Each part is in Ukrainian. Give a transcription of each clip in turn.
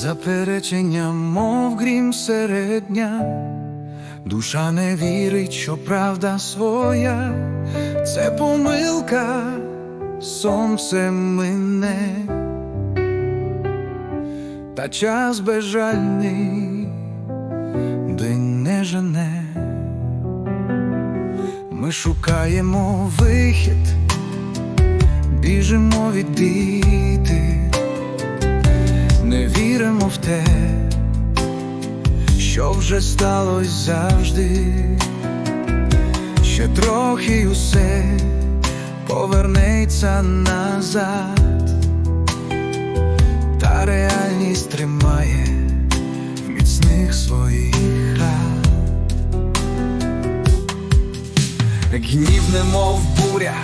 Заперечення, мов грім серед дня, душа не вірить, що правда своя, це помилка, сонце мине, та час безжальний день не жене. Ми шукаємо вихід, біжимо від біди, не віримо в те, що вже сталося завжди, ще трохи й усе повернеться назад, та реальність тримає в міцних своїх хат. Гнів немов буря,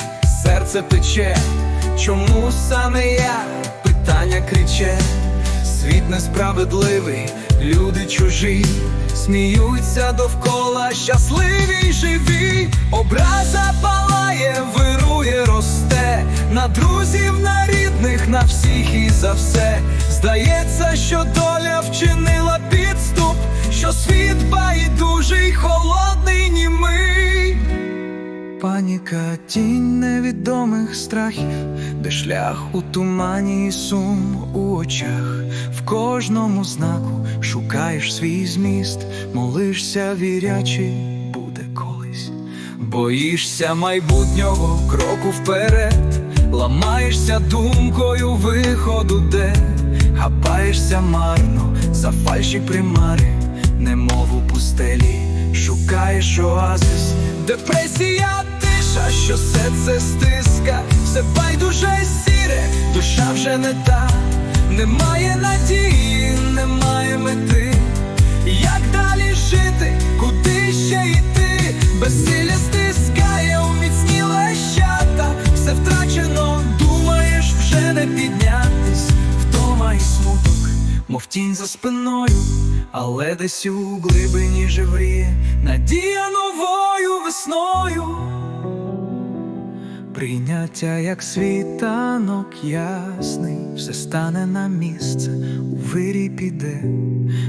серце пече, чому саме я? Питання криче, світ несправедливий, люди чужі, сміються довкола, щасливі й живі, образа палає, вирує, росте, на друзів, на рідних, на всіх і за все. Здається, що Паніка, тінь невідомих страхів, де шлях у тумані і сум у очах, в кожному знаку шукаєш свій зміст, молишся, вірячи, буде колись. Боїшся майбутнього кроку вперед, ламаєшся думкою виходу, де. Хапаєшся марно за фальші примари, немов у пустелі, шукаєш оазис, депресія тиша, що серце стиска, все байдуже сіре, душа вже не та, немає надії, немає мети. Як далі жити, куди ще йти? Безсилля стискає у міцні лещата, все втрачено, думаєш, вже не піднятись, вдома і смуток, мов тінь за спиною, але десь у глибині живріє надія новою весною. Прийняття, як світанок ясний, все стане на місце, у вирій піде,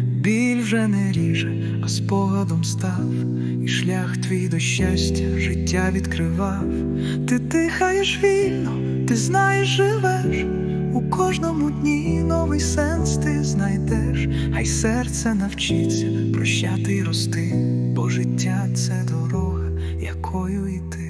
біль вже не ріже, а спогадом став, і шлях твій до щастя життя відкривав. Ти дихаєш вільно, ти знаєш, живеш, у кожному дні новий сенс ти знайдеш, хай серце навчиться прощати й рости, бо життя це дорога, якою йти.